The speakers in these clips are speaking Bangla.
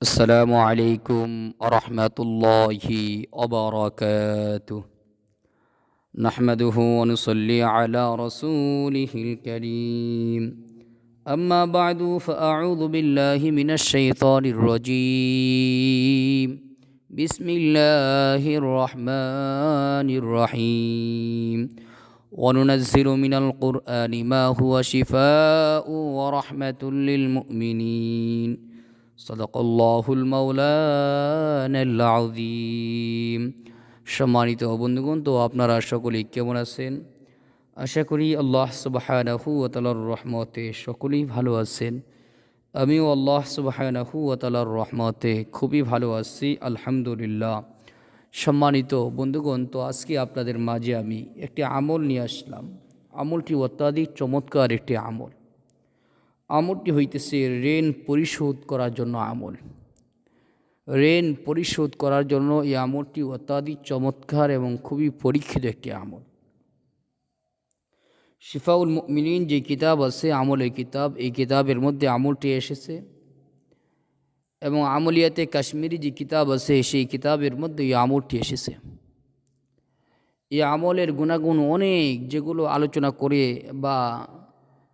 السلام عليكم ورحمة الله وبركاته. نحمده ونصلي على رسوله الكريم. أما بعد فأعوذ بالله من الشيطان الرجيم. بسم الله الرحمن الرحيم. وننزل من القرآن ما هو شفاء ورحمة للمؤمنين. صدق الله المولان العظيم সম্মানিত বন্ধুগণ তো আপনারা সকলেই কেমন আছেন আশা করি আল্লাহ সুবাহানাহু তালার রহমতে সকলেই ভালো আছেন আমিও আল্লাহ সুবাহানাহু তালার রহমতে খুবই ভালো আছি আলহামদুলিল্লাহ সম্মানিত বন্ধুগণ তো আজকে আপনাদের মাঝে আমি একটি আমল নিয়ে আসলাম আমলটি অত্যাধিক চমৎকার একটি আমল আমলটি হইতেছে ঋণ পরিশোধ করার জন্য আমল। ঋণ পরিশোধ করার জন্য এই আমলটি অত্যাধিক চমৎকার এবং খুবই পরীক্ষিত একটি আমল। শিফাউল মিনিন যে কিতাব আছে, আমলের কিতাব, এই কিতাবের মধ্যে আমলটি এসেছে। এবং আমলিয়াতে কাশ্মীরি যে কিতাব আছে, সেই কিতাবের মধ্যে এই আমলটি এসেছে। এই আমলের গুণাগুণ অনেক যেগুলো আলোচনা করে বা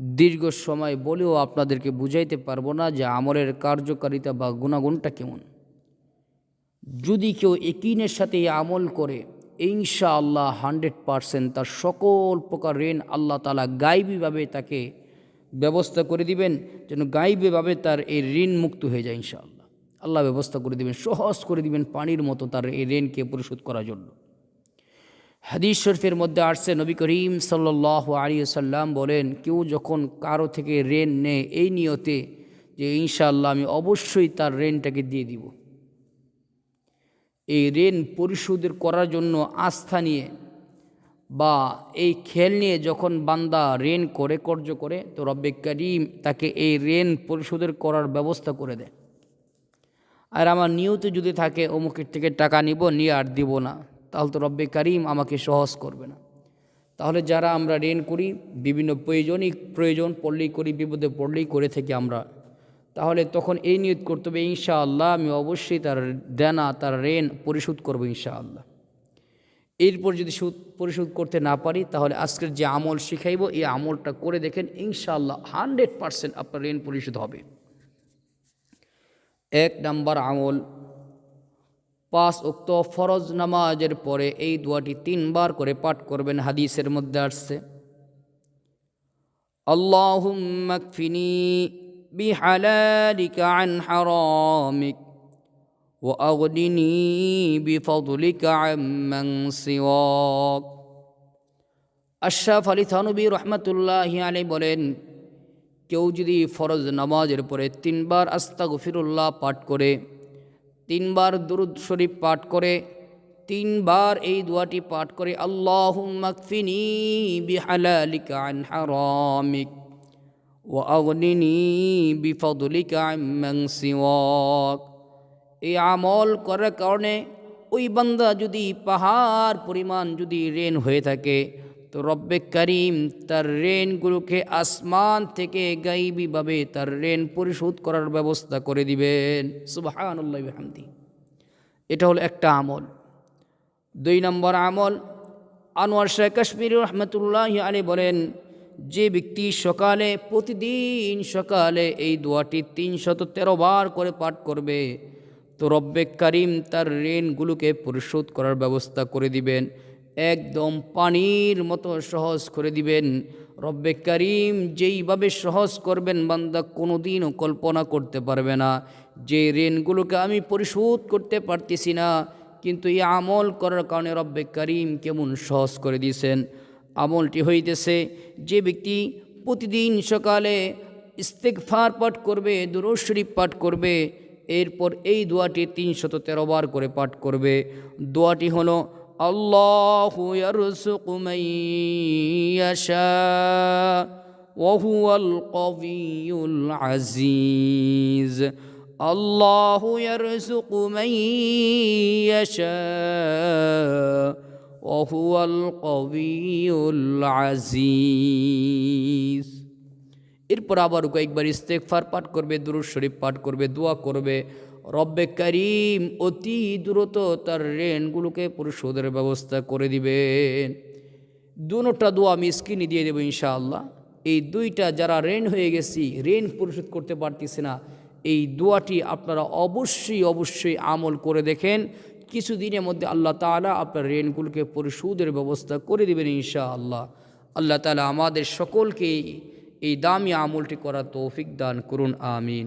দীর্ঘ সময় বলেও আপনাদেরকে বুঝাইতে পারব না যে আমলের কার্যকারিতা বা গুণাগুণটা কেমন। যদি কেউ একিনের সাথে আমল করে ইনশা আল্লাহ হান্ড্রেড পারসেন্ট তার সকল প্রকার ঋণ আল্লাহ তালা গাইবীভাবে তাকে ব্যবস্থা করে দিবেন, যেন গাইবীভাবে তার এই ঋণ মুক্ত হয়ে যায় ইনশাআল্লাহ। আল্লাহ ব্যবস্থা করে দিবেন, সহজ করে দিবেন পানির মতো তার এই ঋণকে পরিশোধ করার জন্য। হাদিস শরীফের মধ্যে আসছে, নবী করিম সাল্লাহ আলী সাল্লাম বলেন, কেউ যখন কারও থেকে ঋণ নেয়, এই নিয়তে যে ইনশাআল্লাহ আমি অবশ্যই তার ঋণটাকে দিয়ে দিব। এই ঋণ পরিশোধের করার জন্য আস্থা নিয়ে বা এই খেল নিয়ে যখন বান্দা ঋণ করে কর্য করে, তো রব্বে করিম তাকে এই ঋণ পরিশোধের করার ব্যবস্থা করে দেয় আর আমার নিয়ত যদি থাকে, অমুকের থেকে টাকা নিব, নিয়ে আর দিব না। তাহলে তো রব্বে করিম আমাকে সহজ করবে না। তাহলে যারা আমরা ঋণ করি, বিভিন্ন প্রয়োজনই প্রয়োজন, পড়লেই করি, বিপদে পড়লেই করে থাকি আমরা। তাহলে তখন এই নিয়ত করতে হবে, ইনশাআল্লাহ আমি অবশ্যই তার দেনা, তার ঋণ পরিশোধ করব ইনশাআল্লাহ। এরপর যদি সুদ পরিশোধ করতে না পারি, তাহলে আজকের যে আমল শিখাইব, এই আমলটা করে দেখেন ইনশাআল্লাহ হান্ড্রেড পারসেন্ট আপনার ঋণ পরিশোধ হবে। এক নাম্বার আমল পাঁচ উক্ত ফরজ নামাজের পরে এই দোয়াটি তিনবার করে পাঠ করবেন হাদিসের মধ্যে আসছে আল্লাহুম্মাকফিনি বিহালালিকা আন হারামিক وأغنني بفضلك عمن سواك আশরাফ আলী থানবী রহমতুল্লাহ আলী বলেন কেউ যদি ফরজ নামাজের পরে তিনবার আস্তা গফিরুল্লাহ পাঠ করে তিনবার দুরুদ শরীফ পাঠ করে, তিনবার এই দোয়াটি পাঠ করে আল্লাহ এই আমল করার কারণে ওই বান্দা যদি পাহাড় পরিমাণ যদি রেন হয়ে থাকে তো রব্বে করিম তার রেনগুলোকে আসমান থেকে গাইবীভাবে তার রেন পরিশোধ করার ব্যবস্থা করে দিবেন। সুবাহান্লাহ হামদি এটা হলো একটা আমল। দুই নম্বর আমল, আনোয়ার শাহ কাশ্মীর রহমতুল্লাহ আলী বলেন, যে ব্যক্তি সকালে, প্রতিদিন সকালে এই দোয়াটি তিনশত তেরো বার করে পাঠ করবে, তো রব্বে করিম তার ঋণগুলোকে পরিশোধ করার ব্যবস্থা করে দিবেন। একদম পানির মতো সহজ করে দিবেন। রব্বে করিম যেইভাবে সহজ করবেন বান্দা কোনো দিনও কল্পনা করতে পারবে না। যে ঋণগুলোকে আমি পরিশোধ করতে পারতেছি না, কিন্তু এই আমল করার কারণে রব্বে করিম কেমন সহজ করে দিয়েছেন। আমলটি হইতেছে, যে ব্যক্তি প্রতিদিন সকালে ইস্তেকফার পাঠ করবে, দুরুদ শরীফ পাঠ করবে, এরপর এই দোয়াটি তিনশত তেরো বার করে পাঠ করবে। দোয়াটি হলো আল্লাহ ওহুয়াল কবিউল আজিজ আল্লাহ ইয়ারসুকু মান ইয়াশা ওহুয়াল কবিউল আজিজ এরপর আবার কয়েকবার ইস্তেকফার পাঠ করবে, দুরুদ শরীফ পাঠ করবে, দোয়া করবে। রব্বে করিম অতি দ্রুত তার ঋণগুলোকে পরিশোধের ব্যবস্থা করে দিবেন। দুটা দোয়া আমি স্ক্রিনে দিয়ে দেবো ইনশাআল্লাহ। এই দুইটা যারা ঋণ হয়ে গেছি, ঋণ পরিশোধ করতে পারতেছে না, এই দোয়াটি আপনারা অবশ্যই অবশ্যই আমল করে দেখেন। কিছুদিনের মধ্যে আল্লাহ তাআলা আপনার ঋণগুলোকে পরিশোধের ব্যবস্থা করে দেবেন ইনশাআল্লাহ। আল্লাহ তালা আমাদের সকলকে এই দামি আমলটি করার তৌফিক দান করুন, আমিন।